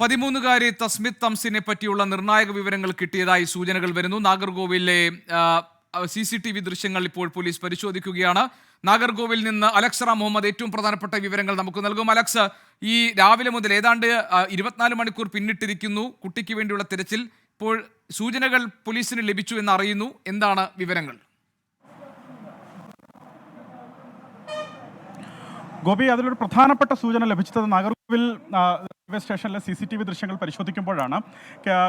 പതിമൂന്നുകാരി തസ്മിത് തംസിനെ പറ്റിയുള്ള നിർണായക വിവരങ്ങൾ കിട്ടിയതായി സൂചനകൾ വരുന്നു. നാഗർകോവിലെ സി സി ടി വി ദൃശ്യങ്ങൾ ഇപ്പോൾ പോലീസ് പരിശോധിക്കുകയാണ്. നാഗർകോവിൽ നിന്ന് അലക്സറ മുഹമ്മദ് ഏറ്റവും പ്രധാനപ്പെട്ട വിവരങ്ങൾ നമുക്ക് നൽകും. അലക്സ് ഈ രാവിലെ മുതൽ ഏതാണ്ട് ഇരുപത്തിനാല് മണിക്കൂർ പിന്നിട്ടിരിക്കുന്നു. കുട്ടിക്ക് വേണ്ടിയുള്ള തിരച്ചിൽ ഇപ്പോൾ സൂചനകൾ പോലീസിന് ലഭിച്ചു എന്ന് അറിയുന്നു. എന്താണ് വിവരങ്ങൾ? ഗോപി അതിലൊരു പ്രധാനപ്പെട്ട സൂചന ലഭിച്ചത് നാഗർകോവിൽ റെയിൽവേ സ്റ്റേഷനിലെ സി സി ടി വി ദൃശ്യങ്ങൾ പരിശോധിക്കുമ്പോഴാണ്.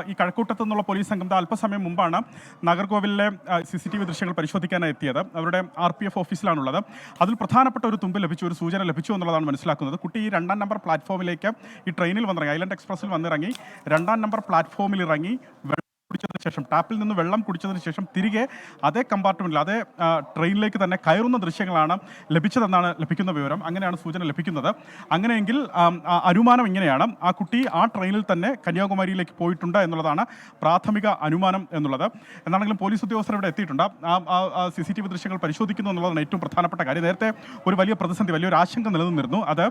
ഈ കഴക്കൂട്ടത്തു നിന്നുള്ള പോലീസ് സംഘം അല്പസമയം മുമ്പാണ് നാഗർകോവിലിലെ സി സി ടി വി ദൃശ്യങ്ങൾ പരിശോധിക്കാനായി എത്തിയത്. അവരുടെ ആർ പി എഫ് ഓഫീസിലാണുള്ളത്. അതിൽ പ്രധാനപ്പെട്ട ഒരു തുമ്പ് ലഭിച്ചു ഒരു സൂചന ലഭിച്ചു എന്നുള്ളതാണ് മനസ്സിലാക്കുന്നത്. കുട്ടി ഈ രണ്ടാം നമ്പർ പ്ലാറ്റ്ഫോമിലേക്ക് ഈ ട്രെയിനിൽ വന്നിറങ്ങി ഐലൻഡ് എക്സ്പ്രസ്സിൽ വന്നിറങ്ങി രണ്ടാം നമ്പർ പ്ലാറ്റ്ഫോമിൽ ഇറങ്ങി കുടിച്ചതിന് ശേഷം ടാപ്പിൽ നിന്ന് വെള്ളം കുടിച്ചതിന് ശേഷം തിരികെ അതേ കമ്പാർട്ട്മെന്റിൽ അതേ ട്രെയിനിലേക്ക് തന്നെ കയറുന്ന ദൃശ്യങ്ങളാണ് ലഭിച്ചതെന്നാണ് ലഭിക്കുന്ന വിവരം. അങ്ങനെയാണ് സൂചന ലഭിക്കുന്നത്. അങ്ങനെയെങ്കിൽ അനുമാനം ഇങ്ങനെയാണ്. ആ കുട്ടി ആ ട്രെയിനിൽ തന്നെ കന്യാകുമാരിയിലേക്ക് പോയിട്ടുണ്ട് എന്നുള്ളതാണ് പ്രാഥമിക അനുമാനം എന്നുള്ളത്. എന്നാണെങ്കിലും പോലീസ് ഉദ്യോഗസ്ഥർ ഇവിടെ എത്തിയിട്ടുണ്ട്. ആ സി സി ടി വി ദൃശ്യങ്ങൾ പരിശോധിക്കുന്നു എന്നുള്ളതാണ് ഏറ്റവും പ്രധാനപ്പെട്ട കാര്യം. നേരത്തെ ഒരു വലിയ പ്രതിസന്ധി വലിയൊരു ആശങ്ക നിലനിന്നിരുന്നു. അത്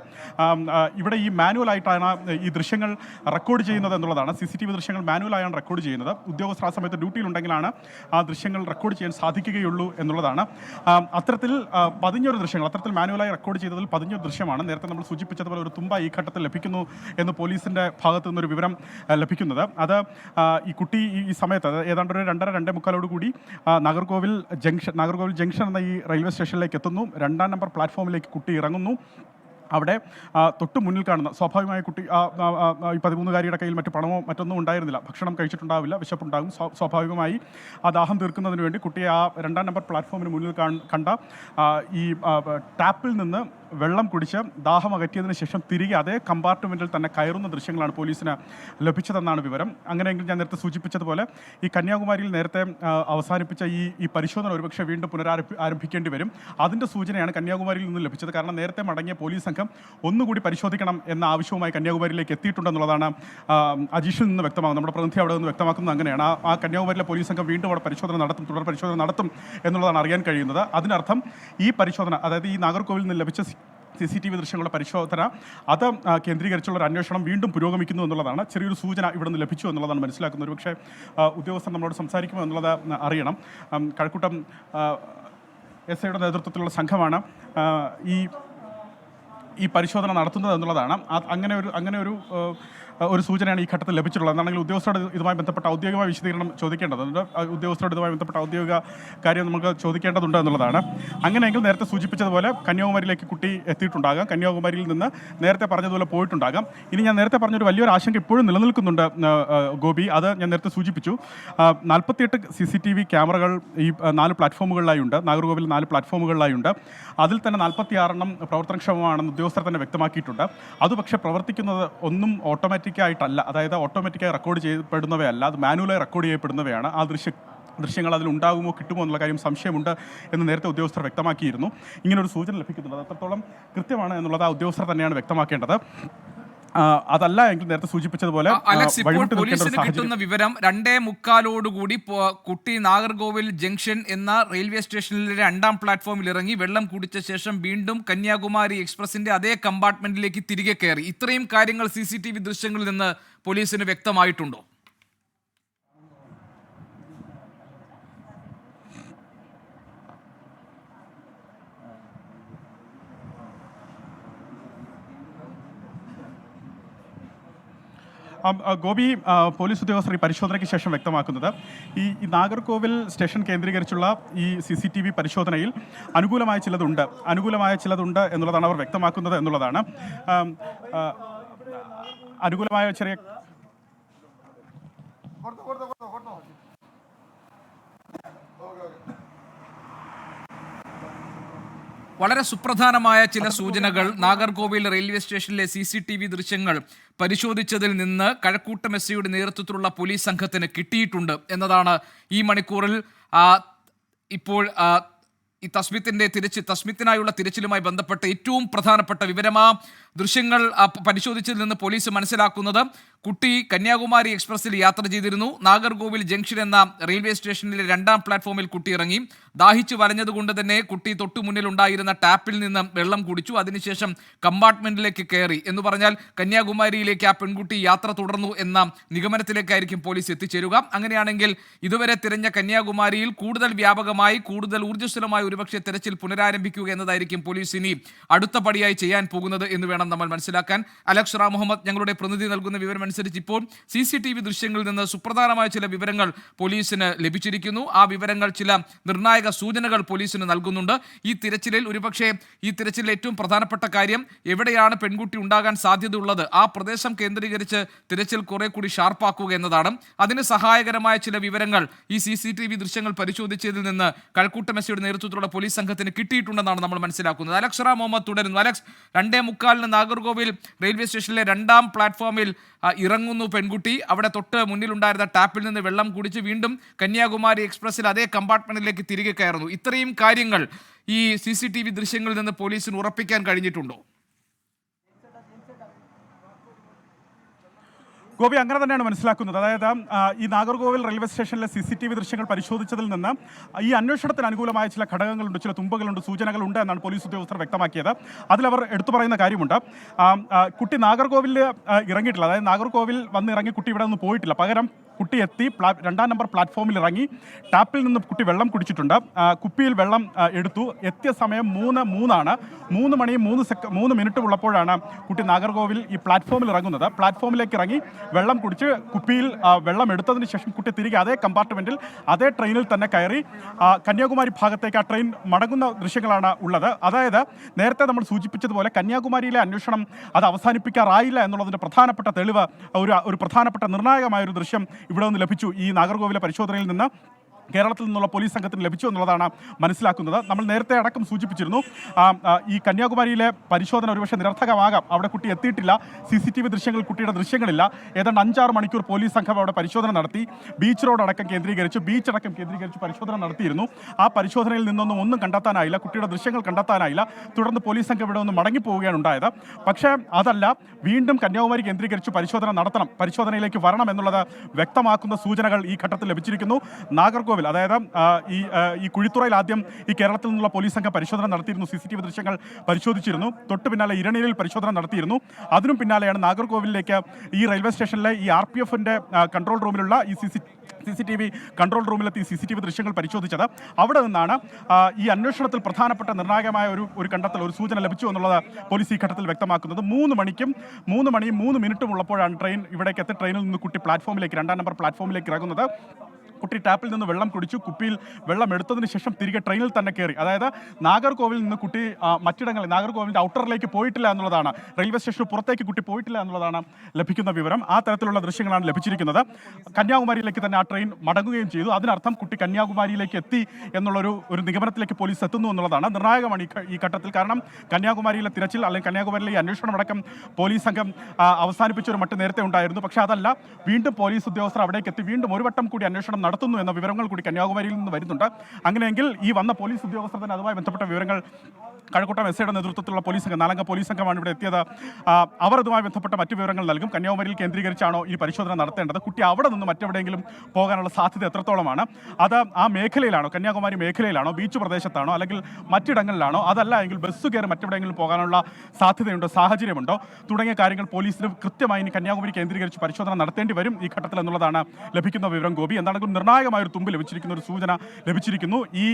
ഇവിടെ ഈ മാനുവൽ ആയിട്ടാണ് ഈ ദൃശ്യങ്ങൾ റെക്കോർഡ് ചെയ്യുന്നത് എന്നുള്ളതാണ്. സി സി ടി വി ദൃശ്യങ്ങൾ മാനുവലായാണ് റെക്കോർഡ് ചെയ്യുന്നത്. ഉദ്യോഗസ്ഥർ ആ സമയത്ത് ഡ്യൂട്ടിയിലുണ്ടെങ്കിലാണ് ആ ദൃശ്യങ്ങൾ റെക്കോർഡ് ചെയ്യാൻ സാധിക്കുകയുള്ളൂ എന്നുള്ളതാണ്. അത്തരത്തിൽ പതിഞ്ഞൊരു ദൃശ്യങ്ങൾ അത്തരത്തിൽ മാനുവലായി റെക്കോർഡ് ചെയ്തതിൽ പതിഞ്ഞൊരു ദൃശ്യമാണ് നേരത്തെ നമ്മൾ സൂചിപ്പിച്ചതുപോലെ ഒരു തുമ്പ ഈ ഘട്ടത്തിൽ ലഭിക്കുന്നു എന്ന് പോലീസിന്റെ ഭാഗത്തു നിന്നൊരു വിവരം ലഭിക്കുന്നത്. അത് ഈ കുട്ടി ഈ സമയത്ത് ഏതാണ്ട് ഒരു രണ്ടര രണ്ടേ മുക്കാലോട് കൂടി നാഗർകോവിൽ ജംഗ്ഷൻ നാഗർകോവിൽ ജംഗ്ഷൻ എന്ന ഈ റെയിൽവേ സ്റ്റേഷനിലേക്ക് എത്തുന്നു. രണ്ടാം നമ്പർ പ്ലാറ്റ്ഫോമിലേക്ക് കുട്ടി ഇറങ്ങുന്നു. അവിടെ തൊട്ട് മുന്നിൽ കാണുന്ന സ്വാഭാവികമായ കുട്ടി ഈ പതിമൂന്നുകാരിയുടെ കയ്യിൽ മറ്റു പണമോ മറ്റൊന്നും ഉണ്ടായിരുന്നില്ല. ഭക്ഷണം കഴിച്ചിട്ടുണ്ടാവില്ല വിശപ്പുണ്ടാകും. സ്വാ- സ്വാഭാവികമായി ആ ദാഹം തീർക്കുന്നതിന് വേണ്ടി കുട്ടിയെ ആ രണ്ടാം നമ്പർ പ്ലാറ്റ്ഫോമിന് മുന്നിൽ കാണ്- കണ്ട ഈ ടാപ്പിൽ നിന്ന് വെള്ളം കുടിച്ച് ദാഹം അകറ്റിയതിന് ശേഷം തിരികെ അതേ കമ്പാർട്ട്മെന്റിൽ തന്നെ കയറുന്ന ദൃശ്യങ്ങളാണ് പോലീസിന് ലഭിച്ചതെന്നാണ് വിവരം. അങ്ങനെയെങ്കിൽ ഞാൻ നേരത്തെ സൂചിപ്പിച്ചതുപോലെ ഈ കന്യാകുമാരിയിൽ നേരത്തെ അവസാനിപ്പിച്ച ഈ ഈ പരിശോധന ഒരുപക്ഷെ വീണ്ടും പുനരാരംഭി ആരംഭിക്കേണ്ടി വരും. അതിന്റെ സൂചനയാണ് കന്യാകുമാരിയിൽ നിന്ന് ലഭിച്ചത്. കാരണം നേരത്തെ മടങ്ങിയ പോലീസ് സംഘം ഒന്നുകൂടി പരിശോധിക്കണം എന്ന ആവശ്യവുമായി കന്യാകുമാരിയിലേക്ക് എത്തിയിട്ടുണ്ടെന്നുള്ളതാണ് അജീഷിൽ നിന്ന് വ്യക്തമാകുന്നത്. നമ്മുടെ പ്രതിനിധി അവിടെ നിന്ന് വ്യക്തമാക്കുന്നത് അങ്ങനെയാണ്. ആ കന്യാകുമാരിയിലെ പോലീസ് സംഘം വീണ്ടും അവിടെ പരിശോധന നടത്തും തുടർ പരിശോധന നടത്തും എന്നുള്ളതാണ് അറിയാൻ കഴിയുന്നത്. അതിനർത്ഥം ഈ പരിശോധന അതായത് ഈ നാഗർകോവിലിൽ നിന്ന് ലഭിച്ച സി സി ടി വി ദൃശ്യങ്ങളുടെ പരിശോധന. അത് കേന്ദ്രീകരിച്ചുള്ള ഒരു അന്വേഷണം വീണ്ടും പുരോഗമിക്കുന്നു എന്നുള്ളതാണ്. ചെറിയൊരു സൂചന ഇവിടെ നിന്ന് ലഭിച്ചു എന്നുള്ളതാണ് മനസ്സിലാക്കുന്നത്. പക്ഷേ ഉദ്യോഗസ്ഥർ നമ്മളോട് സംസാരിക്കുമോ എന്നുള്ളത് അറിയണം. കഴക്കൂട്ടം എസ് ഐയുടെ നേതൃത്വത്തിലുള്ള സംഘമാണ് ഈ ഈ പരിശോധന നടത്തുന്നത് എന്നുള്ളതാണ്. അങ്ങനെ ഒരു അങ്ങനെ ഒരു ഒരു സൂചനയാണ് ഈ ഘട്ടത്തിൽ ലഭിച്ചിട്ടുള്ളത്. എന്നാണെങ്കിൽ ഉദ്യോഗസ്ഥരോട് ഇതുമായി ബന്ധപ്പെട്ട ഔദ്യോഗികമായ വിശദീകരണം ചോദിക്കേണ്ടതുണ്ട്. ഉദ്യോഗസ്ഥരോട് ഇതുമായി ബന്ധപ്പെട്ട ഔദ്യോഗിക കാര്യം നമുക്ക് ചോദിക്കേണ്ടതുണ്ട് എന്നുള്ളതാണ്. അങ്ങനെയെങ്കിൽ നേരത്തെ സൂചിപ്പിച്ചതുപോലെ കന്യാകുമാരിയിലേക്ക് കുട്ടി എത്തിയിട്ടുണ്ടാകാം. കന്യാകുമാരിയിൽ നിന്ന് നേരത്തെ പറഞ്ഞതുപോലെ പോയിട്ടുണ്ടാകാം. ഇനി ഞാൻ നേരത്തെ പറഞ്ഞൊരു വലിയൊരു ആശങ്ക ഇപ്പോഴും നിലനിൽക്കുന്നുണ്ട് ഗോപി. അത് ഞാൻ നേരത്തെ സൂചിപ്പിച്ചു. നാൽപ്പത്തിയെട്ട് സി സി ടി വി ക്യാമറകൾ ഈ നാല് പ്ലാറ്റ്ഫോമുകളിലായി ഉണ്ട് നാഗർകോവിൽ നാല് പ്ലാറ്റ്ഫോമുകളിലായി ഉണ്ട് അതിൽ തന്നെ നാൽപ്പത്തിയാറെണ്ണം പ്രവർത്തനക്ഷമമാണെന്ന് ഉദ്യോഗസ്ഥർ തന്നെ വ്യക്തമാക്കിയിട്ടുണ്ട്. അത് പക്ഷേ പ്രവർത്തിക്കുന്നത് ഒന്നും ഓട്ടോമാറ്റിക്കായിട്ടല്ല അതായത് ഓട്ടോമാറ്റിക്കായി റെക്കോർഡ് ചെയ്യപ്പെടുന്നവയല്ല അത് മാനുവലായി റെക്കോർഡ് ചെയ്യപ്പെടുന്നവയാണ്. ആ ദൃശ്യ ദൃശ്യങ്ങൾ അതിൽ ഉണ്ടാകുമോ കിട്ടുമോ എന്നുള്ള കാര്യം സംശയമുണ്ട് എന്ന് നേരത്തെ ഉദ്യോഗസ്ഥർ വ്യക്തമാക്കിയിരുന്നു. ഇങ്ങനൊരു സൂചന ലഭിക്കുന്നുണ്ട്. അത് എത്രത്തോളം കൃത്യമാണ് എന്നുള്ളത് ആ ഉദ്യോഗസ്ഥർ തന്നെയാണ് വ്യക്തമാക്കേണ്ടത്. അതല്ല എങ്കിൽ നേരത്തെ സൂചിപ്പിച്ചതുപോലെ അലക്സ് ഇപ്പോൾ പോലീസിന് കിട്ടുന്ന വിവരം രണ്ടേ മുക്കാലോടുകൂടി കുട്ടി നാഗർകോവിൽ ജംഗ്ഷൻ എന്ന റെയിൽവേ സ്റ്റേഷനിലെ രണ്ടാം പ്ലാറ്റ്ഫോമിൽ ഇറങ്ങി വെള്ളം കുടിച്ച ശേഷം വീണ്ടും കന്യാകുമാരി എക്സ്പ്രസിന്റെ അതേ കമ്പാർട്ട്മെന്റിലേക്ക് തിരികെ കയറി. ഇത്രയും കാര്യങ്ങൾ സി സി ടി വി ദൃശ്യങ്ങളിൽ നിന്ന് പോലീസിന് വ്യക്തമായിട്ടുണ്ടോ? ഗോപി പോലീസ് ഉദ്യോഗസ്ഥർ ഈ പരിശോധനയ്ക്ക് ശേഷം വ്യക്തമാക്കുന്നത്. ഈ നാഗർകോവിൽ സ്റ്റേഷൻ കേന്ദ്രീകരിച്ചുള്ള ഈ സി സി ടി വി പരിശോധനയിൽ അനുകൂലമായ ചിലതുണ്ട്. അനുകൂലമായ ചിലതുണ്ട് എന്നുള്ളതാണ് അവർ വ്യക്തമാക്കുന്നത് എന്നുള്ളതാണ്. അനുകൂലമായ ചെറിയ വളരെ സുപ്രധാനമായ ചില സൂചനകൾ. നാഗർകോവിൽ റെയിൽവേ സ്റ്റേഷനിലെ സി സി ടി വി ദൃശ്യങ്ങൾ പരിശോധിച്ചതിൽ നിന്ന് കഴക്കൂട്ട എസ് ഐയുടെ നേതൃത്വത്തിലുള്ള പോലീസ് സംഘത്തിന് കിട്ടിയിട്ടുണ്ട് എന്നതാണ് ഈ മണിക്കൂറിൽ ഇപ്പോൾ ഈ തസ്മിത്തിന്റെ തിരച്ചിൽ തസ്മിത്തിനായുള്ള തിരച്ചിലുമായി ബന്ധപ്പെട്ട ഏറ്റവും പ്രധാനപ്പെട്ട വിവരമാ ദൃശ്യങ്ങൾ പരിശോധിച്ചതിൽ നിന്ന് പോലീസ് മനസ്സിലാക്കുന്നത് കുട്ടി കന്യാകുമാരി എക്സ്പ്രസിൽ യാത്ര ചെയ്തിരുന്നു. നാഗർകോവിൽ ജംഗ്ഷൻ എന്ന റെയിൽവേ സ്റ്റേഷനിലെ രണ്ടാം പ്ലാറ്റ്ഫോമിൽ കുട്ടി ഇറങ്ങി. ദാഹിച്ചു വലഞ്ഞതുകൊണ്ട് തന്നെ കുട്ടി തൊട്ടു മുന്നിൽ ഉണ്ടായിരുന്ന ടാപ്പിൽ നിന്ന് വെള്ളം കുടിച്ചു. അതിനുശേഷം കമ്പാർട്ട്മെന്റിലേക്ക് കയറി. എന്ന് പറഞ്ഞാൽ കന്യാകുമാരിയിലേക്ക് ആ പെൺകുട്ടി യാത്ര തുടർന്നു എന്ന നിഗമനത്തിലേക്കായിരിക്കും പോലീസ് എത്തിച്ചേരുക. അങ്ങനെയാണെങ്കിൽ ഇതുവരെ തിരഞ്ഞ കന്യാകുമാരിയിൽ കൂടുതൽ വ്യാപകമായി കൂടുതൽ ഊർജസ്വലമായ ഒരുപക്ഷെ തെരച്ചിൽ പുനരാരംഭിക്കുക എന്നതായിരിക്കും പോലീസ് ഇനി അടുത്ത പടിയായി ചെയ്യാൻ പോകുന്നത് എന്ന് വേണം നമ്മൾ മനസ്സിലാക്കാൻ. അലക്സ് റാം മുഹമ്മദ് ഞങ്ങളുടെ പ്രതിനിധി നൽകുന്ന വിവരം അനുസരിച്ച് ഇപ്പോൾ സി സി ടി വി ദൃശ്യങ്ങളിൽ നിന്ന് സുപ്രധാനമായ ചില വിവരങ്ങൾ പോലീസിന് ലഭിച്ചിരിക്കുന്നു. ആ വിവരങ്ങൾ ചില നിർണായക സൂചനകൾ പോലീസിന് നൽകുന്നുണ്ട്. ഈ തിരച്ചിലിൽ ഒരുപക്ഷെ ഈ തിരച്ചിലിൽ ഏറ്റവും പ്രധാനപ്പെട്ട കാര്യം എവിടെയാണ് പെൺകുട്ടി ഉണ്ടാകാൻ സാധ്യതയുള്ളത്? ആ പ്രദേശം കേന്ദ്രീകരിച്ച് തിരച്ചിൽ കുറെ കൂടി ഷാർപ്പാക്കുക എന്നതാണ്. അതിന് സഹായകരമായ ചില വിവരങ്ങൾ ഈ സി ദൃശ്യങ്ങൾ പരിശോധിച്ചതിൽ നിന്ന് കഴക്കൂട്ട മെസ്സിയുടെ നേതൃത്വത്തിലുള്ള പോലീസ് സംഘത്തിന് കിട്ടിയിട്ടുണ്ടെന്നാണ് നമ്മൾ മനസ്സിലാക്കുന്നത്. അലക്സ് റാം മുഹമ്മദ് തുടരുന്നു. അലക്സ് രണ്ടേ മുക്കാലിന് നാഗർകോവിൽ റെയിൽവേ സ്റ്റേഷനിലെ രണ്ടാം പ്ലാറ്റ്ഫോമിൽ ഇറങ്ങുന്നു പെൺകുട്ടി. അവിടെ തൊട്ട് മുന്നിലുണ്ടായിരുന്ന ടാപ്പിൽ നിന്ന് വെള്ളം കുടിച്ച് വീണ്ടും കന്യാകുമാരി എക്സ്പ്രസ്സിൽ അതേ കമ്പാർട്ട്മെന്റിലേക്ക് തിരികെ കയറുന്നു. ഇത്രയും കാര്യങ്ങൾ ഈ സി ദൃശ്യങ്ങളിൽ നിന്ന് പോലീസിന് ഉറപ്പിക്കാൻ കഴിഞ്ഞിട്ടുണ്ടോ? ഗോപി അങ്ങനെ തന്നെയാണ് മനസ്സിലാക്കുന്നത്. അതായത് ഈ നാഗർകോവിൽ റെയിൽവേ സ്റ്റേഷനിലെ സി സി ടി വി ദൃശ്യങ്ങൾ പരിശോധിച്ചതിൽ നിന്ന് ഈ അന്വേഷണത്തിന് അനുകൂലമായ ചില ഘടകങ്ങളുണ്ട് ചില തുമ്പകളുണ്ട് സൂചനകളുണ്ട് എന്നാണ് പോലീസ് ഉദ്യോഗസ്ഥർ വ്യക്തമാക്കിയത്. അതിലവർ എടുത്തു പറയുന്ന കാര്യമുണ്ട്. കുട്ടി നാഗർകോവിലിൽ ആ, ഇറങ്ങിയിട്ടില്ല. അതായത് നാഗർകോവിൽ വന്ന് ഇറങ്ങി കുട്ടി ഇവിടെ നിന്ന് പോയിട്ടില്ല. പകരം കുട്ടി എത്തി രണ്ടാം നമ്പർ പ്ലാറ്റ്ഫോമിൽ ഇറങ്ങി. ടാപ്പിൽ നിന്ന് കുട്ടി വെള്ളം കുടിച്ചിട്ടുണ്ട്. കുപ്പിയിൽ വെള്ളം എടുത്തു. എത്തിയ സമയം മൂന്ന് മൂന്നാണ്. മൂന്ന് മണി മൂന്ന് സെക്ക മൂന്ന് മിനിറ്റ് ഉള്ളപ്പോഴാണ് കുട്ടി നാഗർകോവിൽ ഈ പ്ലാറ്റ്ഫോമിൽ ഇറങ്ങുന്നത്. പ്ലാറ്റ്ഫോമിലേക്ക് ഇറങ്ങി വെള്ളം കുടിച്ച് കുപ്പിയിൽ വെള്ളം എടുത്തതിന് ശേഷം കുട്ടി തിരികെ അതേ കമ്പാർട്ട്മെന്റിൽ അതേ ട്രെയിനിൽ തന്നെ കയറി കന്യാകുമാരി ഭാഗത്തേക്ക് ആ ട്രെയിൻ മടങ്ങുന്ന ദൃശ്യങ്ങളാണ് ഉള്ളത്. അതായത് നേരത്തെ നമ്മൾ സൂചിപ്പിച്ചതുപോലെ കന്യാകുമാരിയിലെ അന്വേഷണം അത് അവസാനിപ്പിക്കാറായില്ല എന്നുള്ളതിന്റെ പ്രധാനപ്പെട്ട തെളിവ് ഒരു ഒരു പ്രധാനപ്പെട്ട നിർണായകമായ ഒരു ദൃശ്യം ഇവിടെ നിന്ന് ലഭിച്ചു ഈ നാഗർകോവിലെ പരിശോധനയിൽ നിന്ന് കേരളത്തിൽ നിന്നുള്ള പോലീസ് സംഘത്തിന് ലഭിച്ചു എന്നുള്ളതാണ് മനസ്സിലാക്കുന്നത്. നമ്മൾ നേരത്തെ അടക്കം സൂചിപ്പിച്ചിരുന്നു. ഈ കന്യാകുമാരിയിലെ പരിശോധന ഒരുപക്ഷെ നിരർത്ഥകമാകാം. അവിടെ കുട്ടി എത്തിയിട്ടില്ല. സി സി ടി വി ദൃശ്യങ്ങൾ കുട്ടിയുടെ ദൃശ്യങ്ങളില്ല. ഏതാണ്ട് അഞ്ചാറ് മണിക്കൂർ പോലീസ് സംഘം അവിടെ പരിശോധന നടത്തി. ബീച്ച് റോഡ് അടക്കം കേന്ദ്രീകരിച്ച്. ബീച്ച് അടക്കം കേന്ദ്രീകരിച്ച് പരിശോധന നടത്തിയിരുന്നു. ആ പരിശോധനയിൽ നിന്നൊന്നും ഒന്നും കണ്ടെത്താനായില്ല. കുട്ടിയുടെ ദൃശ്യങ്ങൾ കണ്ടെത്താനായില്ല. തുടർന്ന് പോലീസ് സംഘം ഇവിടെ ഒന്ന് മടങ്ങിപ്പോവുകയാണ് ഉണ്ടായത്. പക്ഷേ അതല്ല വീണ്ടും കന്യാകുമാരി കേന്ദ്രീകരിച്ച് പരിശോധന നടത്തണം. പരിശോധനയിലേക്ക് വരണം എന്നുള്ളത് വ്യക്തമാക്കുന്ന സൂചനകൾ ഈ ഘട്ടത്തിൽ ലഭിച്ചിരിക്കുന്നു. നാഗർകോവിൽ അതായത് ഈ ഈ കുഴിത്തുറയിൽ ആദ്യം ഈ കേരളത്തിൽ നിന്നുള്ള പോലീസ് സംഘം പരിശോധന നടത്തിയിരുന്നു സി സി ടി വി ദൃശ്യങ്ങൾ പരിശോധിച്ചിരുന്നു. തൊട്ട് പിന്നാലെ ഇരണിയിൽ പരിശോധന നടത്തിയിരുന്നു. അതിനും പിന്നാലെയാണ് നാഗർകോവിലിലേക്ക് ഈ റെയിൽവേ സ്റ്റേഷനിലെ ഈ ആർ പി എഫിന്റെ കൺട്രോൾ റൂമിലുള്ള ഈ C C C C T V control റൂമിലെത്തി C C T V ദൃശ്യങ്ങൾ പരിശോധിച്ചത്. അവിടെ നിന്നാണ് ഈ അന്വേഷണത്തിൽ പ്രധാനപ്പെട്ട നിർണായകമായ ഒരു ഒരു കണ്ടെത്തൽ ഒരു സൂചന ലഭിച്ചു എന്നുള്ളത് പോലീസ് ഈ ഘട്ടത്തിൽ വ്യക്തമാക്കുന്നത്. മൂന്ന് മണിക്കും മൂന്ന് മണിയും മൂന്ന് മിനിറ്റും ഉള്ളപ്പോഴാണ് ട്രെയിൻ ഇവിടേക്ക് എത്തി. ട്രെയിനിൽ നിന്ന് കുട്ടി പ്ലാറ്റ്ഫോമിലേക്ക് രണ്ടാം നമ്പർ പ്ലാറ്റ്ഫോമിലേക്ക് ഇറങ്ങുന്നത്. കുട്ടി ടാപ്പിൽ നിന്ന് വെള്ളം കുടിച്ചു കുപ്പിയിൽ വെള്ളം എടുത്തതിന് ശേഷം തിരികെ ട്രെയിനിൽ തന്നെ കയറി. അതായത് നാഗർകോവിലിൽ നിന്ന് കുട്ടി മറ്റിടങ്ങളിൽ നാഗർകോവിലിന്റെ ഔട്ടറിലേക്ക് പോയിട്ടില്ല എന്നുള്ളതാണ്. റെയിൽവേ സ്റ്റേഷന് പുറത്തേക്ക് കുട്ടി പോയിട്ടില്ല എന്നുള്ളതാണ് ലഭിക്കുന്ന വിവരം. ആ തരത്തിലുള്ള ദൃശ്യങ്ങളാണ് ലഭിച്ചിരിക്കുന്നത്. കന്യാകുമാരിയിലേക്ക് തന്നെ ആ ട്രെയിൻ മടങ്ങുകയും ചെയ്തു. അതിനർത്ഥം കുട്ടി കന്യാകുമാരിയിലേക്ക് എത്തി എന്നുള്ളൊരു ഒരു നിഗമനത്തിലേക്ക് പോലീസ് എത്തുന്നു എന്നുള്ളതാണ് നിർണായകമാണ് ഈ ഘട്ടത്തിൽ. കാരണം കന്യാകുമാരിയിലെ തിരച്ചിൽ അല്ലെങ്കിൽ കന്യാകുമാരിയിലെ ഈ അന്വേഷണം അടക്കം പോലീസ് സംഘം അവസാനിപ്പിച്ച ഒരു നേരത്തെ ഉണ്ടായിരുന്നു. പക്ഷേ അതല്ല വീണ്ടും പോലീസ് ഉദ്യോഗസ്ഥർ അവിടേക്ക് എത്തി. വീണ്ടും ഒരു വട്ടം കൂടി അന്വേഷണം നടത്തുന്നു എന്ന വിവരങ്ങൾ കൂടി കന്യാകുമാരിയിൽ നിന്ന് വരുന്നുണ്ട്. അങ്ങനെയെങ്കിൽ ഈ വന്ന പോലീസ് ഉദ്യോഗസ്ഥർ തന്നെ അതുമായി ബന്ധപ്പെട്ട വിവരങ്ങൾ കഴക്കൂട്ടം എസ് ഐയുടെ നേതൃത്വത്തിലുള്ള പോലീസ് സംഘം നാലംഗ പോലീസ് സംഘമാണ് ഇവിടെ എത്തിയത്. അവർ ഇതുമായി ബന്ധപ്പെട്ട മറ്റു വിവരങ്ങൾ നൽകും. കന്യാകുമാരിയിൽ കേന്ദ്രീകരിച്ചാണോ ഈ പരിശോധന നടത്തേണ്ടത്? കുട്ടി അവിടെ നിന്ന് മറ്റെവിടെയെങ്കിലും പോകാനുള്ള സാധ്യത എത്രത്തോളമാണ്? അത് ആ മേഖലയിലാണോ കന്യാകുമാരി മേഖലയിലാണോ ബീച്ച് പ്രദേശത്താണോ അല്ലെങ്കിൽ മറ്റിടങ്ങളിലാണോ? അതല്ല എങ്കിൽ ബസ് കയറി മറ്റെവിടെയെങ്കിലും പോകാനുള്ള സാധ്യതയുണ്ടോ സാഹചര്യമുണ്ടോ? തുടങ്ങിയ കാര്യങ്ങൾ പോലീസിന് കൃത്യമായി ഇനി കന്യാകുമാരി കേന്ദ്രീകരിച്ച് പരിശോധന നടത്തേണ്ടി വരും. ഈ ഘട്ടത്തിൽ എന്നുള്ളതാണ് ലഭിക്കുന്ന വിവരം. ഗോപി എന്താണെങ്കിലും നിർണായകമായ ഒരു തുമ്പ് ലഭിച്ചിരിക്കുന്ന ഒരു സൂചന ലഭിച്ചിരിക്കുന്നു. ഈ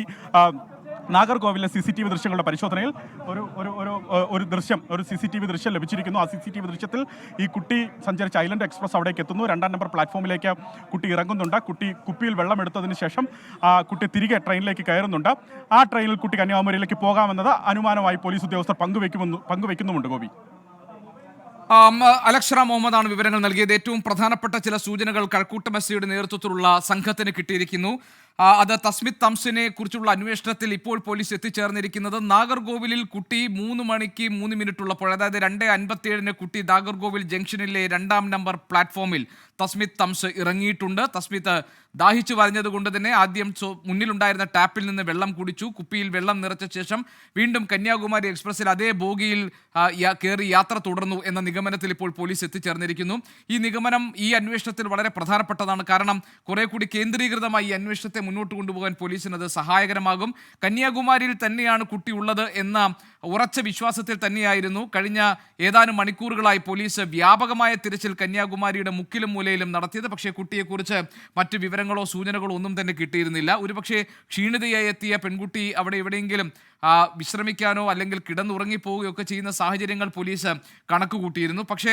നാഗർകോവിലെ സി സി ടി വി ദൃശ്യങ്ങളുടെ പരിശോധനയിൽ ഒരു ഒരു ഒരു ഒരു ദൃശ്യം ഒരു സി സി ടി വി ദൃശ്യം ലഭിച്ചിരിക്കുന്നു. ആ സി സി ടി വി ദൃശ്യത്തിൽ ഈ കുട്ടി സഞ്ചരിച്ച ഐലൻഡ് എക്സ്പ്രസ് അവിടേക്ക് എത്തുന്നു. രണ്ടാം നമ്പർ പ്ലാറ്റ്ഫോമിലേക്ക് കുട്ടി ഇറങ്ങുന്നുണ്ട്. കുട്ടി കുപ്പിയിൽ വെള്ളം എടുത്തതിന് ശേഷം ആ കുട്ടി തിരികെ ട്രെയിനിലേക്ക് കയറുന്നുണ്ട്. ആ ട്രെയിനിൽ കുട്ടി കന്യാകുമാരിയിലേക്ക് പോകാമെന്നത് അനുമാനമായി പോലീസ് ഉദ്യോഗസ്ഥർ പങ്കുവെക്കുമെന്ന് പങ്കുവെക്കുന്നുമുണ്ട് ഗോപി. അലക്ഷറ മുഹമ്മദാണ് വിവരങ്ങൾ നൽകിയത്. ഏറ്റവും പ്രധാനപ്പെട്ട ചില സൂചനകൾ കഴക്കൂട്ട മെസ്സിയുടെ നേതൃത്വത്തിലുള്ള സംഘത്തിന് കിട്ടിയിരിക്കുന്നു. അത് തസ്മിത് തംസിനെ കുറിച്ചുള്ള അന്വേഷണത്തിൽ ഇപ്പോൾ പോലീസ് എത്തിച്ചേർന്നിരിക്കുന്നത്. നാഗർകോവിലിൽ കുട്ടി മൂന്ന് മണിക്ക് മൂന്ന് മിനിറ്റ് ഉള്ളപ്പോൾ അതായത് രണ്ട് അൻപത്തിയേഴിന് കുട്ടി നാഗർകോവിൽ ജംഗ്ഷനിലെ രണ്ടാം നമ്പർ പ്ലാറ്റ്ഫോമിൽ തസ്മിത് തംസ് ഇറങ്ങിയിട്ടുണ്ട്. തസ്മിത് ദാഹിച്ചു പറഞ്ഞത് കൊണ്ട് തന്നെ ആദ്യം മുന്നിലുണ്ടായിരുന്ന ടാപ്പിൽ നിന്ന് വെള്ളം കുടിച്ചു. കുപ്പിയിൽ വെള്ളം നിറച്ച ശേഷം വീണ്ടും കന്യാകുമാരി എക്സ്പ്രസിൽ അതേ ബോഗിയിൽ കയറി യാത്ര തുടർന്നു എന്ന നിഗമനത്തിൽ ഇപ്പോൾ പോലീസ് എത്തിച്ചേർന്നിരിക്കുന്നു. ഈ നിഗമനം ഈ അന്വേഷണത്തിൽ വളരെ പ്രധാനപ്പെട്ടതാണ്. കാരണം കുറെ കൂടി കേന്ദ്രീകൃതമായി ഈ അന്വേഷണത്തെ മുന്നോട്ട് കൊണ്ടുപോകാൻ പോലീസിന് അത് സഹായകരമാകും. കന്യാകുമാരിയിൽ തന്നെയാണ് കുട്ടി ഉള്ളത് എന്ന ഉറച്ച വിശ്വാസത്തിൽ തന്നെയായിരുന്നു. കഴിഞ്ഞ ഏതാനും മണിക്കൂറുകളായി പോലീസ് വ്യാപകമായ തിരച്ചിൽ കന്യാകുമാരിയുടെ മുക്കിലും മൂലയിലും നടത്തിയത്. പക്ഷേ കുട്ടിയെക്കുറിച്ച് മറ്റ് വിവരങ്ങളോ സൂചനകളോ ഒന്നും തന്നെ കിട്ടിയിരുന്നില്ല. ഒരുപക്ഷെ ക്ഷീണിതയായി എത്തിയ പെൺകുട്ടി അവിടെ എവിടെയെങ്കിലും വിശ്രമിക്കാനോ അല്ലെങ്കിൽ കിടന്നുറങ്ങിപ്പോവുകയോ ഒക്കെ ചെയ്യുന്ന സാഹചര്യങ്ങൾ പോലീസ് കണക്ക് കൂട്ടിയിരുന്നു പക്ഷേ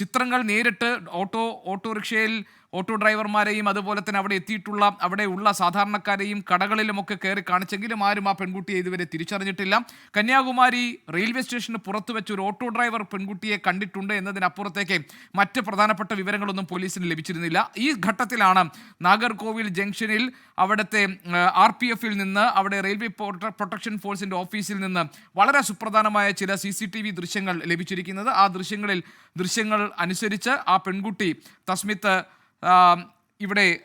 ചിത്രങ്ങൾ നേരിട്ട് ഓട്ടോ ഓട്ടോറിക്ഷയിൽ ഓട്ടോ ഡ്രൈവർമാരെയും അതുപോലെ തന്നെ അവിടെ എത്തിയിട്ടുള്ള അവിടെയുള്ള സാധാരണക്കാരെയും കടകളിലുമൊക്കെ കയറി കാണിച്ചെങ്കിലും ആരും ആ പെൺകുട്ടിയെ ഇതുവരെ തിരിച്ചറിഞ്ഞിട്ടില്ല. കന്യാകുമാരി റെയിൽവേ സ്റ്റേഷന് പുറത്തു വെച്ച് ഒരു ഓട്ടോ ഡ്രൈവർ പെൺകുട്ടിയെ കണ്ടിട്ടുണ്ട് എന്നതിനപ്പുറത്തേക്ക് മറ്റ് പ്രധാനപ്പെട്ട വിവരങ്ങളൊന്നും പോലീസിന് ലഭിച്ചിരുന്നില്ല. ഈ ഘട്ടത്തിലാണ് നാഗർകോവിൽ ജംഗ്ഷനിൽ അവിടുത്തെ ആർ പി എഫിൽ നിന്ന് അവിടെ റെയിൽവേ പ്രൊട്ട- പ്രൊട്ടക്ഷൻ ഫോഴ്സിന്റെ ഓഫീസിൽ നിന്ന് വളരെ സുപ്രധാനമായ ചില സി സി ടി വി ദൃശ്യങ്ങൾ ലഭിച്ചിരിക്കുന്നത്. ആ ദൃശ്യങ്ങളിൽ ദൃശ്യങ്ങൾ അനുസരിച്ച് ആ പെൺകുട്ടി തസ്മിത്ത് ഇവിടെ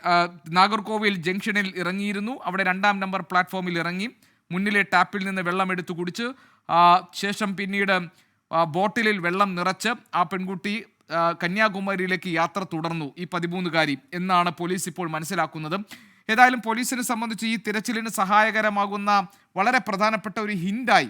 നാഗർകോവിൽ ജംഗ്ഷനിൽ ഇറങ്ങിയിരുന്നു. അവിടെ രണ്ടാം നമ്പർ പ്ലാറ്റ്ഫോമിൽ ഇറങ്ങി. മുന്നിലെ ടാപ്പിൽ നിന്ന് വെള്ളം എടുത്തു കുടിച്ച് ശേഷം പിന്നീട് ബോട്ടിലിൽ വെള്ളം നിറച്ച് ആ പെൺകുട്ടി കന്യാകുമാരിയിലേക്ക് യാത്ര തുടർന്നു. ഈ പതിമൂന്നുകാരി എന്നാണ് പോലീസ് ഇപ്പോൾ മനസ്സിലാക്കുന്നത്. ഏതായാലും പോലീസിനെ സംബന്ധിച്ച് ഈ തിരച്ചിലിന് സഹായകരമാകുന്ന വളരെ പ്രധാനപ്പെട്ട ഒരു ഹിൻഡായി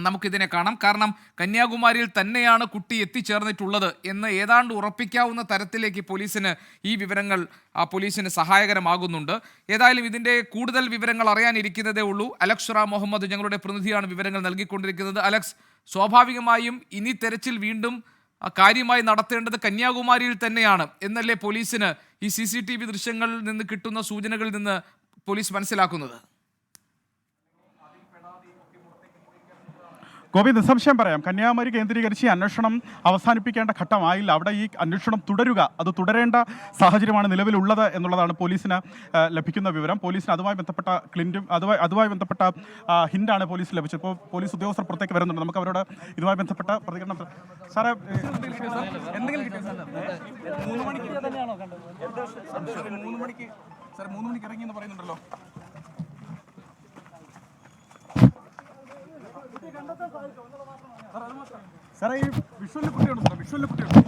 നമുക്കിതിനെ കാണാം. കാരണം കന്യാകുമാരിയിൽ തന്നെയാണ് കുട്ടി എത്തിച്ചേർന്നിട്ടുള്ളത് എന്ന് ഏതാണ്ട് ഉറപ്പിക്കാവുന്ന തരത്തിലേക്ക് പോലീസിന് ഈ വിവരങ്ങൾ ആ പോലീസിന് സഹായകരമാകുന്നുണ്ട്. ഏതായാലും ഇതിന്റെ കൂടുതൽ വിവരങ്ങൾ അറിയാനിരിക്കുന്നതേ ഉള്ളൂ. അലക്സ് റാം മുഹമ്മദ് ഞങ്ങളുടെ പ്രതിനിധിയാണ് വിവരങ്ങൾ നൽകിക്കൊണ്ടിരിക്കുന്നത്. അലക്സ് സ്വാഭാവികമായും ഇനി തെരച്ചിൽ വീണ്ടും കാര്യമായി നടത്തേണ്ടത് കന്യാകുമാരിയിൽ തന്നെയാണ് എന്നല്ലേ പോലീസിന് ഈ സി ദൃശ്യങ്ങളിൽ നിന്ന് കിട്ടുന്ന സൂചനകളിൽ നിന്ന് പോലീസ് മനസ്സിലാക്കുന്നത്? ഗോപി നിസ്സംശയം പറയാം. കന്യാകുമാരി കേന്ദ്രീകരിച്ച് അന്വേഷണം അവസാനിപ്പിക്കേണ്ട ഘട്ടമായില്ല. അവിടെ ഈ അന്വേഷണം തുടരുക അത് തുടരേണ്ട സാഹചര്യമാണ് നിലവിലുള്ളത് എന്നുള്ളതാണ് പോലീസിന് ലഭിക്കുന്ന വിവരം. പോലീസിന് അതുമായി ബന്ധപ്പെട്ട ക്ലിന്റും അതുമായി അതുമായി ബന്ധപ്പെട്ട ഹിന്റാണ് പോലീസ് ലഭിച്ചത്. ഇപ്പോൾ പോലീസ് ഉദ്യോഗസ്ഥർ പുറത്തേക്ക് വരുന്നുണ്ട്. നമുക്ക് അവരോട് ഇതുമായി ബന്ധപ്പെട്ട പ്രതികരണം സാറേ എന്തെങ്കിലും സാർ മൂന്ന് മണിക്ക് ഇറങ്ങി എന്ന് പറയുന്നുണ്ടല്ലോ. സാറേ ഈ വിഷ്വലിൽ കുട്ടിയുണ്ടോ വിഷ്വലിൽ വിഷ്വലിൽ കുട്ടിയുണ്ട്?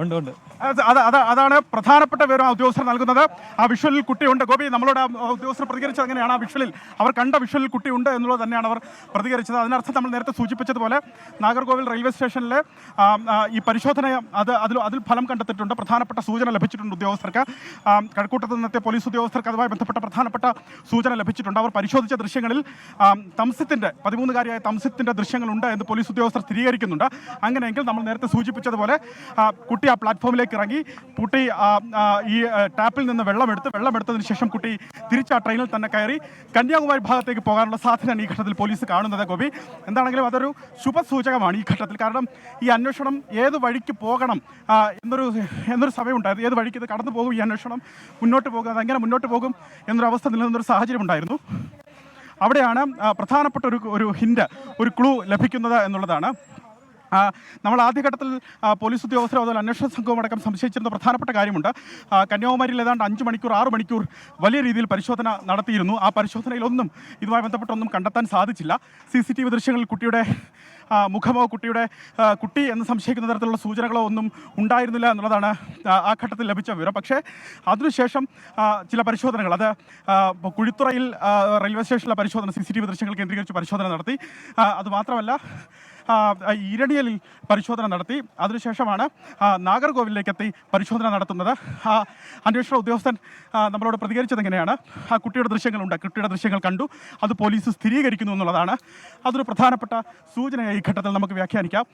ഉണ്ട് ഉണ്ട്. അത് അത് അത് അതാണ് പ്രധാനപ്പെട്ട വിവരം ഉദ്യോഗസ്ഥർ നൽകുന്നത്. ആ വിഷ്വലിൽ കുട്ടിയുണ്ട്. ഗോപി നമ്മളോട് ഉദ്യോഗസ്ഥർ പ്രതികരിച്ചത് അങ്ങനെയാണ് ആ വിഷ്വലിൽ അവർ കണ്ട വിഷ്വലിൽ കുട്ടിയുണ്ട് എന്നുള്ളത് തന്നെയാണ് അവർ പ്രതികരിച്ചത്. അതിനർത്ഥം നമ്മൾ നേരത്തെ സൂചിപ്പിച്ചതുപോലെ നാഗർകോവിൽ റെയിൽവേ സ്റ്റേഷനിലെ ഈ പരിശോധന അത് അതിൽ അതിൽ ഫലം കണ്ടെത്തിയിട്ടുണ്ട്. പ്രധാനപ്പെട്ട സൂചന ലഭിച്ചിട്ടുണ്ട് ഉദ്യോഗസ്ഥർക്ക്. കഴക്കൂട്ടത്ത് നിന്നത്തെ പോലീസ് ഉദ്യോഗസ്ഥർക്ക് അതുമായി ബന്ധപ്പെട്ട പ്രധാനപ്പെട്ട സൂചന ലഭിച്ചിട്ടുണ്ട്. അവർ പരിശോധിച്ച ദൃശ്യങ്ങളിൽ തംസത്തിന്റെ പതിമൂന്നുകാരിയായ തംസത്തിന്റെ ദൃശ്യങ്ങളുണ്ട് എന്ന് പോലീസ് ഉദ്യോഗസ്ഥർ സ്ഥിരീകരിക്കുന്നുണ്ട്. അങ്ങനെയെങ്കിൽ നമ്മൾ നേരത്തെ സൂചിപ്പിച്ചതുപോലെ കുട്ടി ആ പ്ലാറ്റ്ഫോമിലേക്ക് ഇറങ്ങി കുട്ടി ഈ ടാപ്പിൽ നിന്ന് വെള്ളമെടുത്ത് വെള്ളമെടുത്തതിന് ശേഷം കുട്ടി തിരിച്ച് ആ ട്രെയിനിൽ തന്നെ കയറി കന്യാകുമാരി ഭാഗത്തേക്ക് പോകാനുള്ള സാധ്യതയാണ് ഈ ഘട്ടത്തിൽ പോലീസ് കാണുന്നത് ഗോപി. എന്താണെങ്കിലും അതൊരു ശുഭസൂചകമാണ് ഈ ഘട്ടത്തിൽ. കാരണം ഈ അന്വേഷണം ഏത് വഴിക്ക് പോകണം എന്നൊരു എന്നൊരു സമയമുണ്ടായിരുന്നു ഏത് വഴിക്ക് ഇത് കടന്നു പോകും ഈ അന്വേഷണം മുന്നോട്ട് പോകും അതെങ്ങനെ മുന്നോട്ട് പോകും എന്നൊരു അവസ്ഥ നിലനിന്നൊരു സാഹചര്യം ഉണ്ടായിരുന്നു. അവിടെയാണ് പ്രധാനപ്പെട്ട ഒരു ഒരു ഹിൻഡ് ഒരു ക്ലൂ ലഭിക്കുന്നത് എന്നുള്ളതാണ്. നമ്മൾ ആദ്യഘട്ടത്തിൽ പോലീസ് ഉദ്യോഗസ്ഥരും അതുപോലെ അന്വേഷണ സംഘവും അടക്കം സംശയിച്ചിരുന്ന പ്രധാനപ്പെട്ട കാര്യമുണ്ട്. കന്യാകുമാരിയിൽ ഏതാണ്ട് അഞ്ച് മണിക്കൂർ ആറ് മണിക്കൂർ വലിയ രീതിയിൽ പരിശോധന നടത്തിയിരുന്നു. ആ പരിശോധനയിലൊന്നും ഇതുമായി ബന്ധപ്പെട്ടൊന്നും കണ്ടെത്താൻ സാധിച്ചില്ല. സി സി ടി വി ദൃശ്യങ്ങളിൽ കുട്ടിയുടെ മുഖമോ കുട്ടിയുടെ കുട്ടി എന്ന് സംശയിക്കുന്ന തരത്തിലുള്ള സൂചനകളോ ഒന്നും ഉണ്ടായിരുന്നില്ല എന്നുള്ളതാണ് ആ, ഘട്ടത്തിൽ ലഭിച്ച വിവരം. പക്ഷേ അതിനുശേഷം ചില പരിശോധനകൾ അത് കുഴിത്തുറയിൽ റെയിൽവേ സ്റ്റേഷനിലെ പരിശോധന സി സി ടി വി ദൃശ്യങ്ങൾ കേന്ദ്രീകരിച്ച് പരിശോധന നടത്തി. അതുമാത്രമല്ല ആ, ഇരണിയലിൽ പരിശോധന നടത്തി. അതിനുശേഷമാണ് നാഗർകോവിലേക്ക് എത്തി പരിശോധന നടത്തുന്നത്. അന്വേഷണ ഉദ്യോഗസ്ഥൻ നമ്മളോട് പ്രതികരിച്ചത് എങ്ങനെയാണ്? ആ കുട്ടിയുടെ ദൃശ്യങ്ങളുണ്ട്. കുട്ടിയുടെ ദൃശ്യങ്ങൾ കണ്ടു. അത് പോലീസ് സ്ഥിരീകരിക്കുന്നു എന്നുള്ളതാണ്. അതൊരു പ്രധാനപ്പെട്ട സൂചനയായി ഈ ഘട്ടത്തിൽ നമുക്ക് വ്യാഖ്യാനിക്കാം.